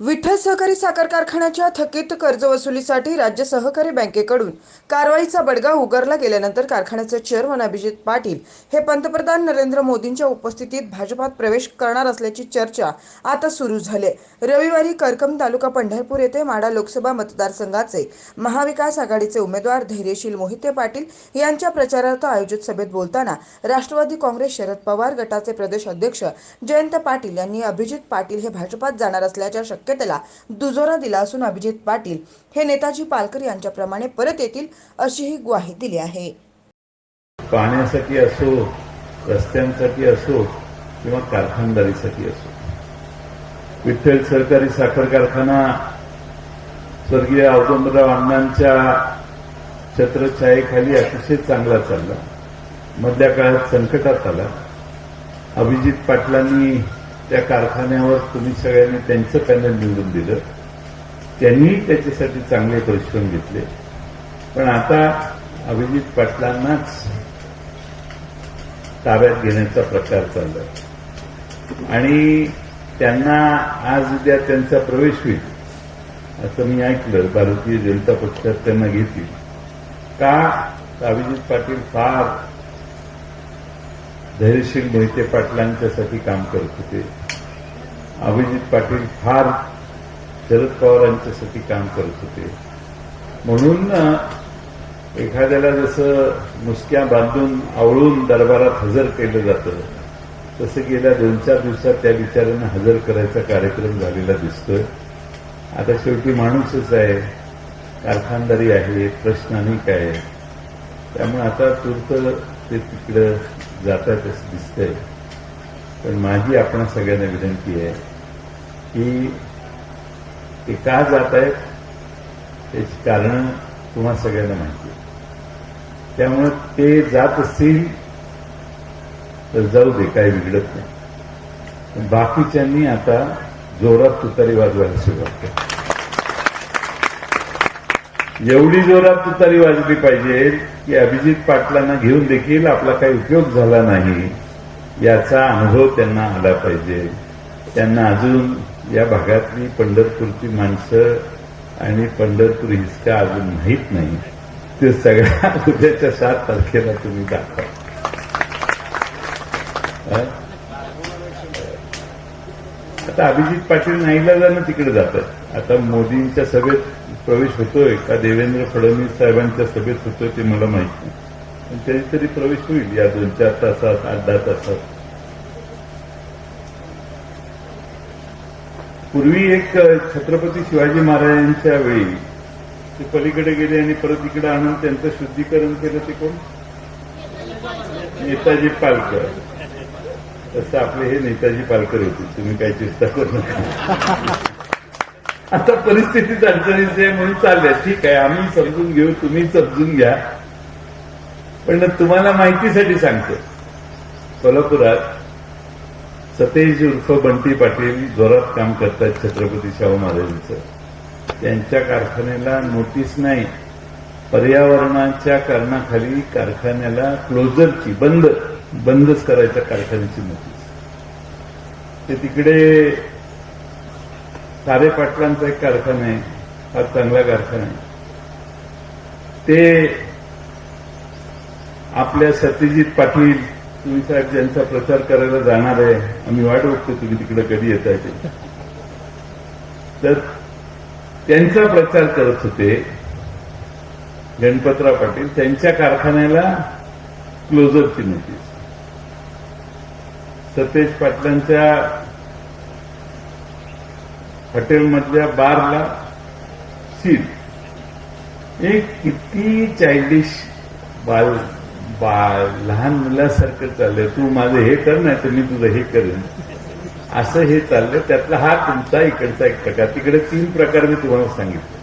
विठ्ठल सहकारी साखर कारखान्याच्या थकीत कर्जवसुलीसाठी राज्य सहकारी बँकेकडून कारवाईचा बडगा उगारला गेल्यानंतर कारखान्याचे चेअरमन अभिजित पाटील हे पंतप्रधान नरेंद्र मोदींच्या उपस्थितीत भाजपात प्रवेश करणार असल्याची चर्चा आता सुरू झाली रविवारी करकम तालुका पंढरपूर येथे माडा लोकसभा मतदारसंघाचे महाविकास आघाडीचे उमेदवार धैर्यशील मोहिते पाटील यांच्या प्रचारार्थ आयोजित सभेत बोलताना राष्ट्रवादी काँग्रेस शरद पवार गटाचे प्रदेश अध्यक्ष जयंत पाटील यांनी अभिजित पाटील हे भाजपात जाणार असल्याच्या शक्य शक्यतेला दुजोरा दिला असून अभिजित पाटील हे नेताजी पालकर यांच्याप्रमाणे परत येतील अशीही ग्वाही दिली आहे. पाण्यासाठी असो रस्त्यांसाठी असो किंवा कारखानदारीसाठी असो. विठ्ठल सहकारी साखर कारखाना स्वर्गीय औदंबराव अण्णांच्या छत्रछायेखाली अतिशय चांगला चालला. मधल्या काळात संकटात आला. अभिजित पाटलांनी त्या कारखान्यावर तुम्ही सगळ्यांनी त्यांचं पॅनल निवडून दिलं. त्यांनी त्याच्यासाठी चांगले परिश्रम घेतले. पण आता अभिजित पाटलांनाच ताब्यात घेण्याचा प्रकार चालला आणि त्यांना आज उद्या त्यांचा प्रवेश होईल असं मी ऐकलं. भारतीय जनता पक्षात त्यांना घेतील. का? अभिजित पाटील फार धैर्यशील मोहिते पाटलांच्यासाठी काम करत होते. अभिजित पाटील फार शरद पवारांच्यासाठी काम करत होते. म्हणून एखाद्याला जसं मुसक्या बांधून आवळून दरबारात हजर केलं जातं तसं गेल्या दोन चार दिवसात त्या बिचाऱ्यांना हजर करायचा कार्यक्रम झालेला दिसतोय. आता शेवटी माणूसच आहे कारखानदारी आहे प्रश्न अनेक आहे. त्यामुळे आता तूर्त ते तिकडं जातात असं दिसतंय. पण माझी आपण सगळ्यांना विनंती आहे की ते का जात आहेत त्याची कारण तुम्हा सगळ्यांना माहिती आहे त्यामुळे ते जात असतील तर जाऊ दे काही बिघडत नाही. पण बाकीच्यांनी आता जोरात तुतारी वाजवायला सुरुवात केली. एवढी जोरात तुतारी वाजली पाहिजे की अभिजित पाटलांना घेऊन देखील आपला काही उपयोग झाला नाही. याचा अनुभव त्यांना आला पाहिजे. त्यांना अजून या भागातली पंढरपूरची माणसं आणि पंढरपूर हिसका अजून माहीत नाही. ते सगळ्या उद्याच्या सात तारखेला तुम्ही दाखवा. आता अभिजित पाटील नाईला जाणं तिकडे जातात. आता मोदींच्या सभेत प्रवेश होतोय का? देवेंद्र फडणवीस साहेबांच्या सभेत होतोय ते मला माहीत नाही. पण तरी प्रवेश होईल या दोन चार तासात आठ दहा तासात. पूर्वी एक छत्रपती शिवाजी महाराजांच्या वेळी ते पलीकडे गेले आणि परत इकडे आणून त्यांचं शुद्धीकरण केलं ते कोण? नेताजी पालकर. तसं आपले हे नेताजी पालकर होते तुम्ही काही चिंता करू नका. आता परिस्थितीत अडचणीची आहे म्हणून चालल्या. ठीक आहे आम्ही समजून घेऊ तुम्ही समजून घ्या. पण तुम्हाला माहितीसाठी सांगतो. कोल्हापुरात सतेज उर्फ बंटी पाटील जोरात काम करतात छत्रपती शाहू महाराजांचं. त्यांच्या कारखान्याला नोटीस नाही. पर्यावरणाच्या कारणाखाली कारखान्याला क्लोजरची बंद बंदच करायच्या कारखान्याची नोटीस ते तिकडे सारे पाटलांचा एक कारखाना आहे. हा चांगला कारखाना आहे. ते आपल्या सत्यजित पाटील तुम्ही साहेब ज्यांचा प्रचार करायला जाणार आहे आम्ही वाट बघतो तुम्ही तिकडे कधी येत आहे तर त्यांचा प्रचार करत होते गणपतराव पाटील. त्यांच्या कारखान्याला क्लोजरची नोटीस. सतेज पाटलांच्या हॉटेलमधल्या बारला सील. एक किती चायल्डिश बाल लहान मुलासारखं चाललंय. तू माझं हे कर नाही तर मी तुझं हे करेन. असं हे चाललंय. त्यातला हा तुमचा इकडचा एक प्रकार. तिकडे तीन प्रकार मी तुम्हाला सांगितले.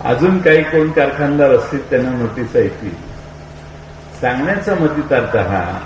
अजून काही कोण कारखानदार असतील त्यांना नोटीस ऐकली सांगण्याचा मतितार्थ हा